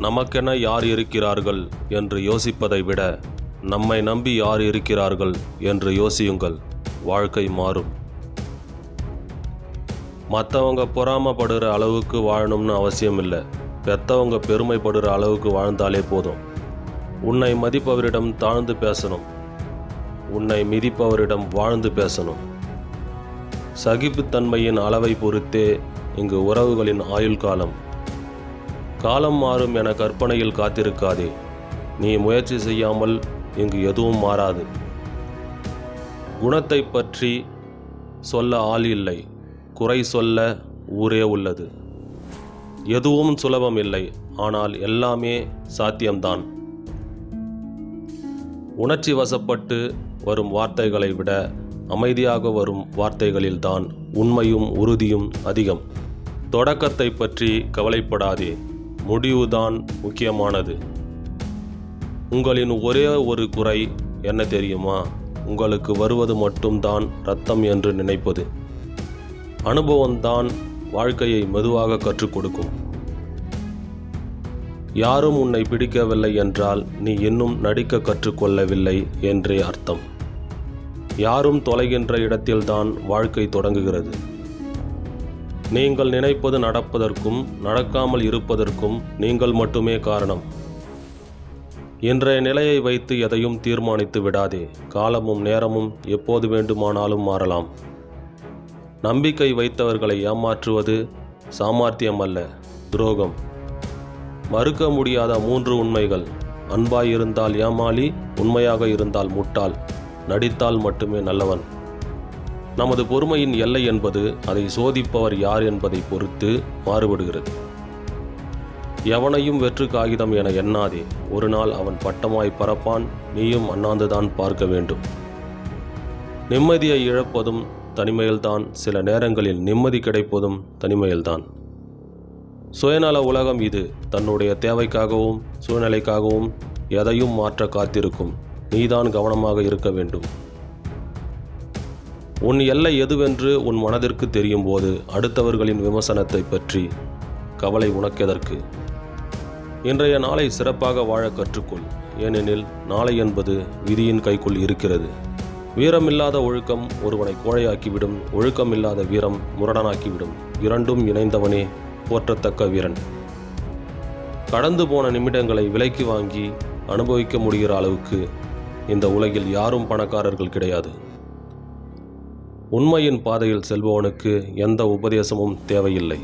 நமக்கென யார் இருக்கிறார்கள் என்று யோசிப்பதை விட நம்மை நம்பி யார் இருக்கிறார்கள் என்று யோசியுங்கள். வாழ்க்கை மாறும். மற்றவங்க பொறாமப்படுற அளவுக்கு வாழணும்னு அவசியம் இல்லை பெத்தவங்க பெருமைப்படுற அளவுக்கு வாழ்ந்தாலே போதும். உன்னை மதிப்பவரிடம் தாழ்ந்து பேசணும். உன்னை மிதிப்பவரிடம் வாழ்ந்து பேசணும். சகிப்புத்தன்மையின் அளவை பொறுத்தே இங்கு உறவுகளின் ஆயுள் காலம் காலம் மாறும் என கற்பனையில் காத்திருக்காதே. நீ முயற்சி செய்யாமல் இங்கு எதுவும் மாறாது. குணத்தை பற்றி சொல்ல ஆள் இல்லை. குறை சொல்ல ஊரே உள்ளது. எதுவும் சுலபம் இல்லை. ஆனால் எல்லாமே சாத்தியம்தான். உணர்ச்சி வசப்பட்டு வரும் வார்த்தைகளை விட அமைதியாக வரும் வார்த்தைகளில்தான் உண்மையும் உறுதியும் அதிகம். தொடக்கத்தை பற்றி கவலைப்படாதே. முடிவுதான் முக்கியமானது. உங்களின் ஒரே ஒரு குறை என்ன தெரியுமா? உங்களுக்கு வருவது மட்டும்தான் ரத்தம் என்று நினைப்பது. அனுபவம்தான் வாழ்க்கையை மெதுவாக கற்றுக் கொடுக்கும். யாரும் உன்னை பிடிக்கவில்லை என்றால் நீ இன்னும் நடிக்க கற்றுக்கொள்ளவில்லை என்றே அர்த்தம். யாரும் தொலைகின்ற இடத்தில்தான் வாழ்க்கை தொடங்குகிறது. நீங்கள் நினைப்பது நடப்பதற்கும் நடக்காமல் இருப்பதற்கும் நீங்கள் மட்டுமே காரணம். இன்றைய நிலையை வைத்து எதையும் தீர்மானித்து விடாதே. காலமும் நேரமும் எப்போது வேண்டுமானாலும் மாறலாம். நம்பிக்கை வைத்தவர்களை ஏமாற்றுவது சாமர்த்தியம் அல்ல துரோகம். மறுக்க முடியாத மூன்று உண்மைகள். அன்பாய் இருந்தால் ஏமாளி உண்மையாக இருந்தால் முட்டாள். நடித்தால் மட்டுமே நல்லவன். நமது பொறுமையின் எல்லை என்பது அதை சோதிப்பவர் யார் என்பதை பொறுத்து மாறுபடுகிறது. எவனையும் வெற்று காகிதம் என எண்ணாதே ஒரு நாள் அவன் பட்டமாய் பறப்பான் நீயும் அண்ணாந்துதான் பார்க்க வேண்டும். நிம்மதியை இழப்பதும் தனிமையில்தான் சில நேரங்களில் நிம்மதி கிடைப்பதும் தனிமையில்தான். சுயநல உலகம் இது தன்னுடைய தேவைக்காகவும் சூழ்நிலைக்காகவும் எதையும் மாற்ற காத்திருக்கும். நீதான் கவனமாக இருக்க வேண்டும். உன் எல்லை எதுவென்று உன் மனதிற்கு தெரியும் போது அடுத்தவர்களின் விமர்சனத்தை பற்றி கவலை உனக்கெதற்கு? இன்றைய நாளை சிறப்பாக வாழ கற்றுக்கொள். ஏனெனில் நாளை என்பது விதியின் கைக்குள் இருக்கிறது. வீரமில்லாத ஒழுக்கம் ஒருவனை கோழையாக்கிவிடும் ஒழுக்கமில்லாத வீரம் முரடனாக்கிவிடும். இரண்டும் இணைந்தவனே போற்றத்தக்க வீரன். கடந்து போன நிமிடங்களை விலைக்கு வாங்கி அனுபவிக்க முடிகிற அளவுக்கு இந்த உலகில் யாரும் பணக்காரர்கள் கிடையாது. உண்மையின் பாதையில் செல்பவனுக்கு எந்த உபதேசமும் தேவையில்லை.